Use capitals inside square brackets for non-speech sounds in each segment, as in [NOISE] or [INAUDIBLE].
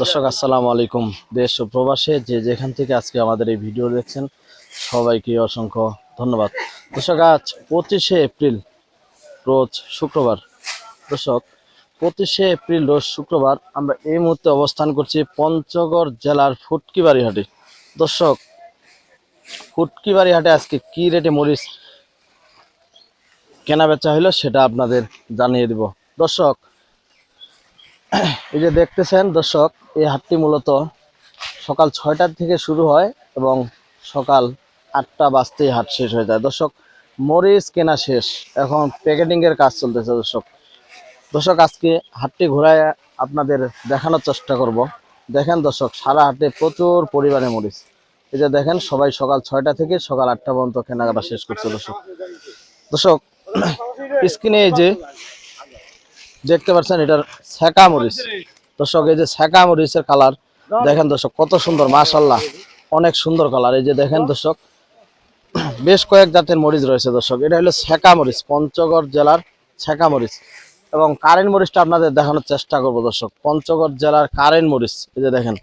দর্শক, আসসালামু আলাইকুম। দেশ ও প্রবাসে যে যেখান থেকে আজকে আমাদের এই ভিডিও দেখছেন, সবাইকে অসংখ্য ধন্যবাদ। দর্শক, আজ পঁচিশে এপ্রিল, রোজ শুক্রবার। দর্শক, পঁচিশে এপ্রিল, রোজ শুক্রবার আমরা এই মুহূর্তে অবস্থান করছি পঞ্চগড় জেলার ফুটকিবাড়ি হাটে দর্শক ফুটকিবাড়ি হাটে আজকে কি রেটে মরিচ কেনা বেচা হলো সেটা আপনাদের জানিয়ে দিব। দর্শক এই যে দেখতেছেন দর্শক, এই হাটটি মূলত সকাল ছয়টার থেকে শুরু হয় এবং সকাল আটটা বাজতেই হাট শেষ হয়ে যায়। দর্শক, মরিচ কেনা শেষ। এখন প্যাকেটিংয়ের কাজ চলতেছে দর্শক। দর্শক, আজকে হাটটি ঘোরায় আপনাদের দেখানোর চেষ্টা করব। দেখেন দর্শক, সারা হাটে প্রচুর পরিমাণে মরিচ। এই যে দেখেন, সবাই সকাল ছয়টা থেকে সকাল আটটা পর্যন্ত কেনাকাটা শেষ করছে দর্শক। দর্শক [CLEARS THROAT] স্ক্রিনে এই যে দেখতে পাচ্ছেন এটার ছ্যাঁকা মরিচ। দর্শক, এই যে ছ্যাঁকা মরিচের কালার, দেখেন দর্শক, কত সুন্দর মাশাল্লাহ অনেক সুন্দর কালার। এই যে দেখেন দর্শক, বেশ কয়েক জাতের মরিচ রয়েছে দর্শক। এটা হলো ছ্যাঁকা মরিচ, পঞ্চগড় জেলার ছ্যাঁকা মরিচ। এবং কারেন্ট মরিচটা আপনাদের দেখানোর চেষ্টা করব দর্শক। পঞ্চগড় জেলার কারেন্ট মরিচ, এই যে দেখেন।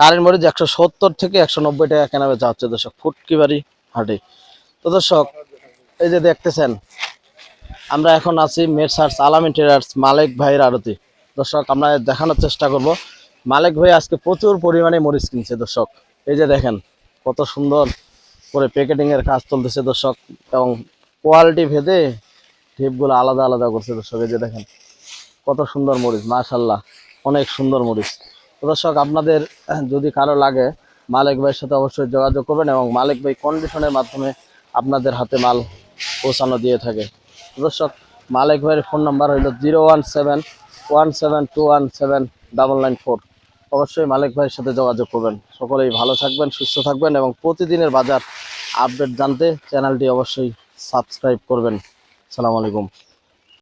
কারেন্ট মরিচ একশো সত্তর থেকে একশো নব্বই টাকা কেনা বেচা হচ্ছে দর্শক, ফুটকিবাড়ি হাটে। তো দর্শক, এই যে দেখতেছেন আমরা এখন আছি মেসার্স আলামী ট্রেডার্স মালিক ভাইয়ের আরতি। দর্শক, আমরা দেখানোর চেষ্টা করব। মালিক ভাই আজকে প্রচুর পরিমাণে মরিচ কিনছে, দর্শক। এই যে দেখেন, কত সুন্দর করে প্যাকেটিংয়ের কাজ চলতেছে, দর্শক। এবং কোয়ালিটি ভেদে টিপগুলো আলাদা আলাদা করছে, দর্শক। এই যে দেখেন, কত সুন্দর মরিচ মাশাল্লাহ অনেক সুন্দর মরিচ। দর্শক, আপনাদের যদি কারও লাগে, মালিক ভাইয়ের সাথে অবশ্যই যোগাযোগ করবেন এবং মালিক ভাই কন্ডিশনের মাধ্যমে আপনাদের হাতে মাল পৌঁছানো দিয়ে থাকে। দর্শক মালিক ভাইয়ের ফোন নাম্বার হইল zero one seven one seven two one seven double nine four. অবশ্যই মালিক ভাইয়ের সাথে যোগাযোগ করবেন। সকলেই ভালো থাকবেন, সুস্থ থাকবেন এবং প্রতিদিনের বাজার আপডেট জানতে চ্যানেলটি অবশ্যই সাবস্ক্রাইব করবেন। সালাম আলাইকুম।